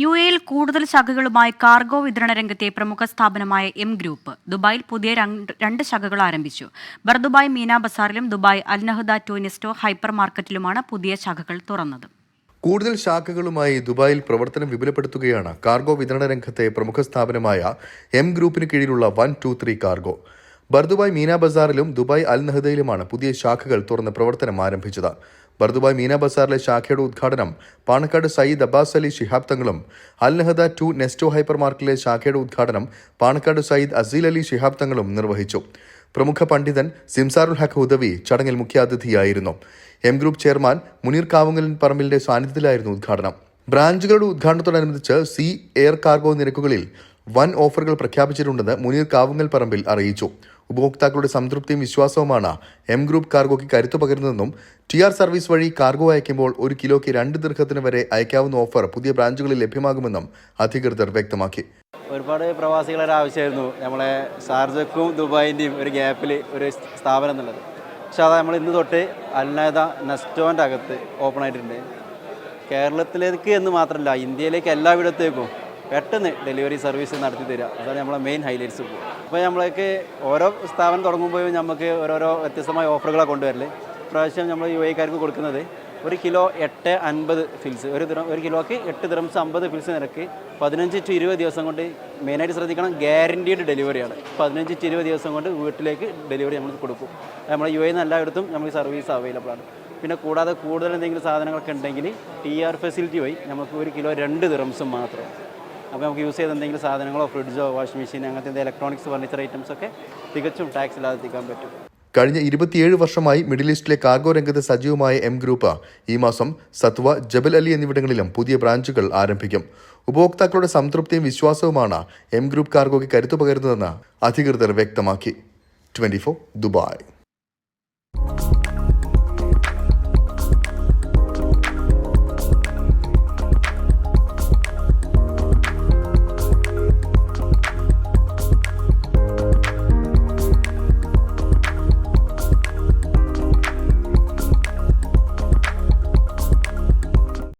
U എയിൽ കൂടുതൽ ശാഖകളുമായി cargo വിതരണ രംഗത്തെ പ്രമുഖ സ്ഥാപനമായ എം ഗ്രൂപ്പ് ദുബായിൽ പുതിയ രണ്ട് ശാഖകൾ ആരംഭിച്ചു. Bur Dubai Meena ബസാറിലും Dubai Al Nahda two Nesto hyper മാർക്കറ്റിലുമാണ് പുതിയ ശാഖകൾ തുറന്നത്. കൂടുതൽ ശാഖകളുമായി ദുബായിൽ പ്രവർത്തനം വിപുലപ്പെടുത്തുകയാണ് കാർഗോ വിതരണ രംഗത്തെ പ്രമുഖ സ്ഥാപനമായ എം ഗ്രൂപ്പിന് കീഴിലുള്ള one two three cargo. Bur Dubai Meena ബസാറിലും Dubai Al നഹദയിലുമാണ് പുതിയ ശാഖകൾ തുറന്ന് പ്രവർത്തനം ആരംഭിച്ചത്. ബർദുബായ് മീന ബസാറിലെ ശാഖയുടെ ഉദ്ഘാടനം പാണക്കാട് സയ്യിദ് അബ്ബാസ് അലി ശിഹാബ് തങ്ങളും Al Nahda two Nesto hyper മാർക്കറ്റിലെ ശാഖയുടെ ഉദ്ഘാടനം പാണക്കാട് സയ്യിദ് അസീൽ അലി ശിഹാബ് തങ്ങളും നിർവഹിച്ചു. പ്രമുഖ പണ്ഡിതൻ സിംസാറുൽ ഹഖ് ഉദവി ചടങ്ങിൽ മുഖ്യാതിഥിയായിരുന്നു. M group chairman Muneer Kavungalan പറമ്പിലിന്റെ സാന്നിധ്യത്തിലായിരുന്നു ഉദ്ഘാടനം. ബ്രാഞ്ചുകളുടെ ഉദ്ഘാടനത്തോടനുബന്ധിച്ച് സി എയർ കാർഗോ നിരക്കുകളിൽ വൻ ഓഫറുകൾ പ്രഖ്യാപിച്ചിട്ടുണ്ടെന്ന് മുനീർ കാവുങ്ങൽ പറമ്പിൽ അറിയിച്ചു. ഉപഭോക്താക്കളുടെ സംതൃപ്തിയും വിശ്വാസവുമാണ് എം ഗ്രൂപ്പ് കാർഗോയ്ക്ക് കരുത്തു പകരുന്നതെന്നും ടി ആർ സർവീസ് വഴി കാർഗോ അയക്കുമ്പോൾ ഒരു കിലോയ്ക്ക് രണ്ട് ദീർഘത്തിന് വരെ അയക്കാവുന്ന ഓഫർ പുതിയ ബ്രാഞ്ചുകളിൽ ലഭ്യമാകുമെന്നും അധികൃതർ വ്യക്തമാക്കി. ഒരുപാട് പ്രവാസികളുടെ ആവശ്യമായിരുന്നു. നമ്മളെ ഷാർജക്കും ദുബായിന്റെയും ഒരു ഗ്യാപ്പിൽ ഒരു സ്ഥാപനം എന്നുള്ളത്. പക്ഷെ അത് നമ്മൾ ഇന്ന് തൊട്ട് അൽനദ നെസ്റ്റോന്റെ അകത്ത് ഓപ്പൺ ആയിട്ടുണ്ട്. കേരളത്തിലേക്ക് എന്ന് മാത്രമല്ല ഇന്ത്യയിലേക്ക് എല്ലായിടത്തേക്കും പെട്ടെന്ന് ഡെലിവറി സർവീസ് നടത്തി തരിക. അതാണ് നമ്മളെ മെയിൻ ഹൈലൈറ്റ്സ് അപ്പോൾ നമ്മളേക്ക് ഓരോ സ്ഥാപനം തുടങ്ങുമ്പോഴും നമുക്ക് ഓരോരോ വ്യത്യസ്തമായ ഓഫറുകളാണ് കൊണ്ടുവരൽ. പ്രാവശ്യം നമ്മൾ യു എക്കാർക്ക് കൊടുക്കുന്നത് ഒരു കിലോ എട്ട് അൻപത് ഫിൽസ് ഒരു ദിനം ഒരു കിലോക്ക് എട്ട് ദിറംസ് അമ്പത് ഫിൽസ് നിരക്ക് പതിനഞ്ച് ടു ഇരുപത് ദിവസം കൊണ്ട് മെയിനായിട്ട് ശ്രദ്ധിക്കണം ഗ്യാരന്റീഡ് ഡെലിവറിയാണ് പതിനഞ്ച് ടു ഇരുപത് ദിവസം കൊണ്ട് വീട്ടിലേക്ക് ഡെലിവറി നമ്മൾ കൊടുക്കും. നമ്മുടെ യു എന്ന് എല്ലായിടത്തും നമുക്ക് സർവീസ് അവൈലബിൾ ആണ്. പിന്നെ കൂടാതെ കൂടുതൽ എന്തെങ്കിലും സാധനങ്ങളൊക്കെ ഉണ്ടെങ്കിൽ ടി ആർ ഫെസിലിറ്റി വഴി നമുക്ക് ഒരു കിലോ രണ്ട് ദിറംസും മാത്രം. അപ്പോൾ നമുക്ക് യൂസ് ചെയ്ത എന്തെങ്കിലും സാധനങ്ങളോ ഫ്രിഡ്ജോ വാഷിംഗ് മെഷീൻ അങ്ങനത്തെ എന്തെങ്കിലും ഇലക്ട്രോണിക്സ് ഫർണിച്ചർ ഐറ്റംസ് ഒക്കെ തികച്ചും ടാക്സ് ഇല്ലാതെ എത്തിക്കാൻ പറ്റും. കഴിഞ്ഞ ഇരുപത്തിയേഴ് വർഷമായി മിഡിൽ ഈസ്റ്റിലെ കാർഗോ രംഗത്ത് സജീവമായ എം ഗ്രൂപ്പ് ഈ മാസം സത്വ ജബൽ അലി എന്നിവിടങ്ങളിലും പുതിയ ബ്രാഞ്ചുകൾ ആരംഭിക്കും. ഉപഭോക്താക്കളുടെ സംതൃപ്തിയും വിശ്വാസവുമാണ് എം ഗ്രൂപ്പ് കാർഗോയ്ക്ക് കരുത്തു പകരുന്നതെന്ന് അധികൃതർ വ്യക്തമാക്കി. Twenty Dubai.